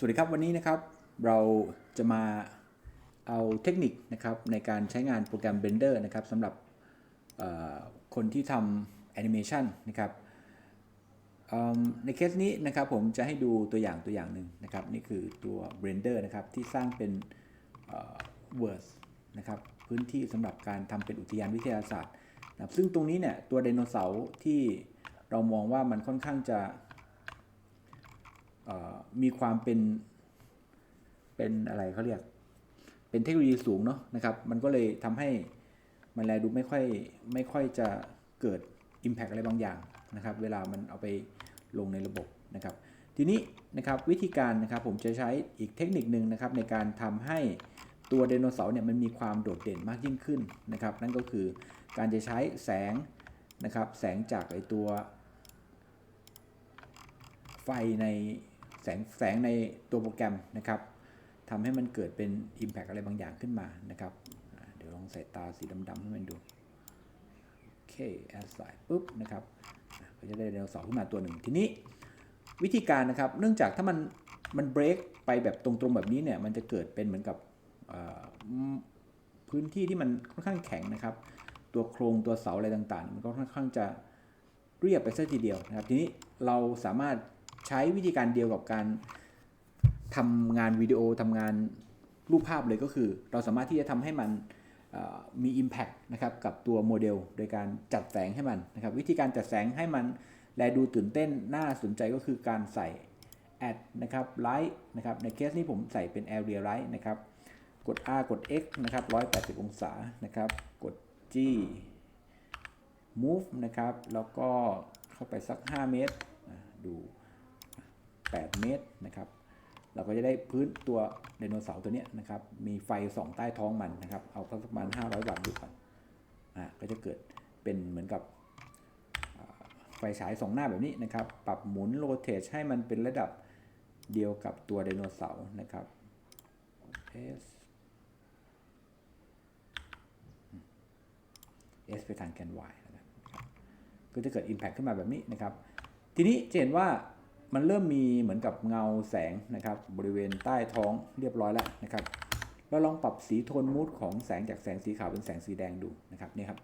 สวัสดีครับวันนี้นะครับเราจะมาเอาเทคนิคนะครับในการใช้งานโปรแกรม Blender นะครับสำหรับคนที่ทำแอนิเมชันนะครับในเคสนี้นะครับผมจะให้ดูตัวอย่างตัวอย่างหนึ่งนะครับนี่คือตัว Blender นะครับที่สร้างเป็นเอ่อ Words นะครับพื้นที่สำหรับการทำเป็นอุทยานวิทยาศาสตร์นะซึ่งตรงนี้เนี่ยตัวไดโนเสาร์ที่เรามองว่ามันค่อนข้างจะ มีความเป็นเป็นอะไรเขาเรียก เป็นเทคโนโลยีสูงเนาะนะครับ มันก็เลยทำให้มันแลดูไม่ค่อยไม่ค่อยจะเกิด Impact อะไรบางอย่างนะครับ เวลามันเอาไปลงในระบบนะครับ ทีนี้นะครับวิธีการนะครับผมจะใช้อีกเทคนิคหนึ่งนะครับในการทำให้ตัวไดโนเสาร์เนี่ยมันมีความโดดเด่นมากยิ่งขึ้นนะครับ นั่นก็คือการจะใช้แสงนะครับ แสงจากไอตัวไฟใน งแสงในตัวโปรแกรมนะครับทำให้มันเกิดเป็น Impact อะไรบางอย่างขึ้นมานะครับเดี๋ยวลองใส่ตาสีดำๆให้มันดูโอเคแอดใส่ปุ๊บนะครับก็จะได้ไดโนเสาร์ขึ้นมาตัวหนึ่งทีนี้วิธีการนะครับเนื่องจากถ้ามันมันเบรกไปแบบตรงๆแบบนี้เนี่ยมันจะเกิดเป็นเหมือนกับพื้นที่ที่มันค่อนข้างแข็งนะครับ ตัวโครงตัวเสาอะไรต่างๆ มันก็ค่อนข้างจะเรียบไปซะทีเดียวนะครับ ทีนี้เราสามารถ ใช้วิธีการเดียวกับการทำงานวิดีโอทำงานรูปภาพเลยก็คือ เราสามารถที่จะทำให้มันมี Impact นะครับกับตัวโมเดล โดยการจัดแสงให้มันนะครับวิธีการจัดแสงให้มันแลดูตื่นเต้นน่าสนใจก็คือการใส่ add นะครับ light นะครับในเคสนี้ผมใส่เป็น area light นะครับกด R กด X นะครับ180 องศานะครับกด G move นะครับแล้วก็เข้าไปสัก 5 เมตรดู 8 เมตรนะครับ เราก็จะได้พื้นตัวไดโนเสาร์ตัวนี้นะครับ มีไฟส่องใต้ท้องมันนะครับ เอาสักประมาณ 500 วัตต์ดูก่อนอะก็จะเกิดเป็นเหมือนกับไฟฉายสองหน้าแบบนี้นะครับ ปรับหมุนโรเตชให้มันเป็นระดับเดียวกับตัวไดโนเสาร์นะครับ S S ไปทางแกน Y นะครับ ก็จะเกิด Impact ขึ้นมาแบบนี้นะครับ ทีนี้จะเห็นว่า มันเริ่มมีเหมือนกับเงาแสงนะครับ บริเวณใต้ท้องเรียบร้อยแล้วนะครับเราลองปรับสีโทนมูดของแสงจากแสงสีขาวเป็นแสงสีแดงดูนะครับนี่ครับ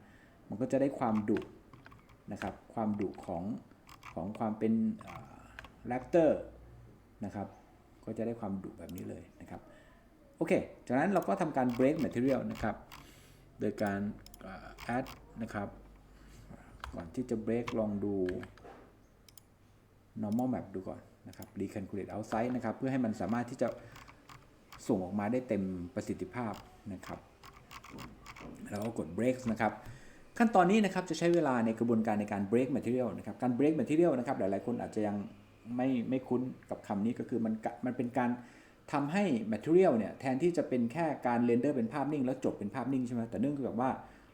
มันก็จะได้ความดุนะครับ ความดุของของความเป็นแรปเตอร์นะครับ ก็จะได้ความดุแบบนี้เลยนะครับ โอเค จากนั้นเราก็ทำการ break material นะครับ โดยการเอ่อ add นะครับ ก่อนที่จะ break ลองดู normal map ดูก่อนนะครับ recalculate outside นะครับ เพื่อให้มันสามารถที่จะส่งออกมาได้เต็มประสิทธิภาพนะครับ แล้วก็กด break นะครับ ขั้นตอนนี้นะครับจะใช้เวลาในกระบวนการในการ break material นะครับ การ break material นะครับหลายๆคนอาจจะยังไม่ไม่คุ้นกับคำนี้ก็คือมันมันเป็นการทำให้ material เนี่ยแทนที่จะเป็นแค่การเรนเดอร์เป็นภาพนิ่ง แล้วจบเป็นภาพนิ่งใช่ไหมแต่เนื่องจากว่า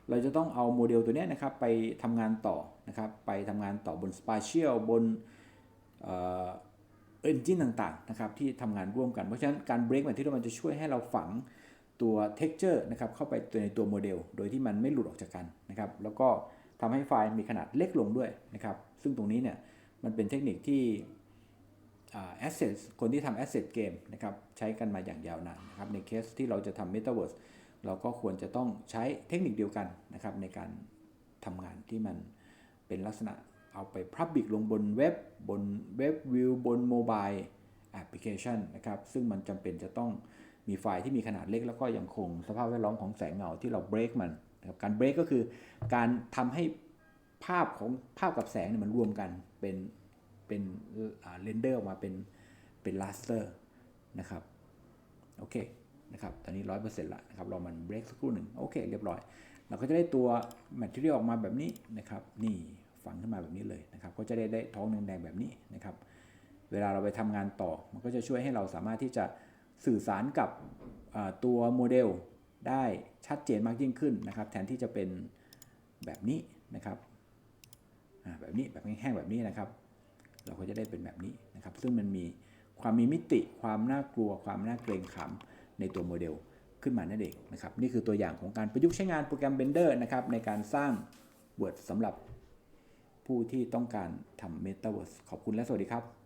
เราจะต้องเอาโมเดลตัวนี้นะครับไปทำงานต่อนะครับไปทำงานต่อบน spatial บน เอนจินต่างๆนะครับที่ทำงานร่วมกัน เพราะฉะนั้นการ break material มันจะช่วยให้เราฝังตัว texture นะครับเข้าไปในตัวโมเดล โดยที่มันไม่หลุดออกจากกันนะครับแล้วก็ทำให้ไฟล์มีขนาดเล็กลงด้วยนะครับซึ่งตรงนี้เนี่ยมันเป็นเทคนิคที่อ่า assets คนที่ทำ asset game นะครับใช้กันมาอย่างยาวนานนะครับในเคสที่เราจะทำ metaverse เราก็ควรจะต้องใช้เทคนิคเดียวกันนะครับในการทำงานที่มันเป็นลักษณะ เอาไป Public ลงบนเว็บบนเว็บวิวบนโมบายแอปพลิเคชันนะครับ ซึ่งมันจำเป็นจะต้องมีไฟล์ที่มีขนาดเล็ก แล้วก็ยังคงสภาพแวดล้อมของแสงเงาที่เราเบรกมันนะครับการเบรกก็คือการทำให้ภาพของภาพกับแสงเนี่ยมันรวมกันเป็นเป็นเรนเดอร์ออกมาเป็นเป็นลาสเตอร์นะครับโอเคนะครับตอนนี้ร้อยเปอร์เซ็นต์ละนะครับเรามันเบรกสักครู่หนึ่งโอเคเรียบร้อย เราก็จะได้ตัว Material ออกมาแบบนี้นะครับนี่ ฝังขึ้นมาแบบนี้เลยนะครับ ก็จะได้ได้ท้องแดงๆแบบนี้นะครับ เวลาเราไปทำงานต่อ มันก็จะช่วยให้เราสามารถที่จะสื่อสารกับตัวโมเดลได้ชัดเจนมากยิ่งขึ้นนะครับ แทนที่จะเป็นแบบนี้นะครับแบบนี้แบบแห้งๆแบบนี้นะครับ เราก็จะได้เป็นแบบนี้นะครับ ซึ่งมันมีความมีมิติ ความน่ากลัว ความน่าเกรงขามในตัวโมเดลขึ้นมานั่นเองนะครับ นี่คือตัวอย่างของการประยุกต์ใช้งานโปรแกรม Blender นะครับในการสร้าง Word สำหรับ ผู้ที่ต้องการทำเมตาเวิร์สขอบคุณและสวัสดีครับ